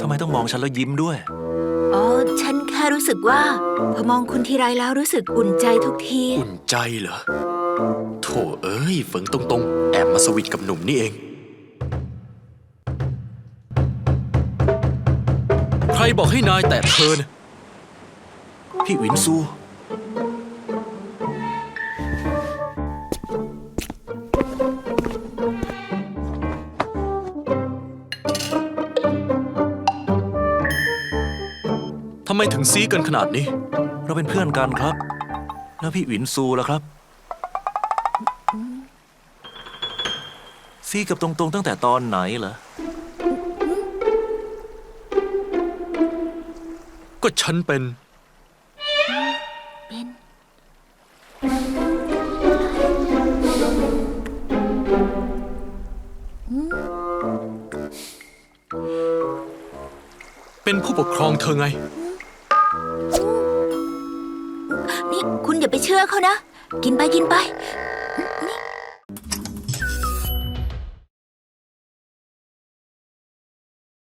ทำไมต้องมองฉันแล้วยิ้มด้วย อ๋อ ฉันแค่รู้สึกว่า พอมองคุณทีไรแล้วรู้สึกอุ่นใจทุกที อุ่นใจเหรอ โถเอ้ยเฟิงตรงๆ แอบมาสวิตกับหนุ่มนี่เอง ใครบอกให้นายแตะเธอนะพี่หวินซู ทำไมถึงซีกันขนาดนี้ เราเป็นเพื่อนกันครับ แล้วพี่หวินซูล่ะครับ ซีกับตรงๆ ตั้งแต่ตอนไหนเหรอ ก็ฉันเป็น เป็น เป็นผู้ปกครองเธอไง นี่คุณอย่าไปเชื่อเขานะ กินไปกินไป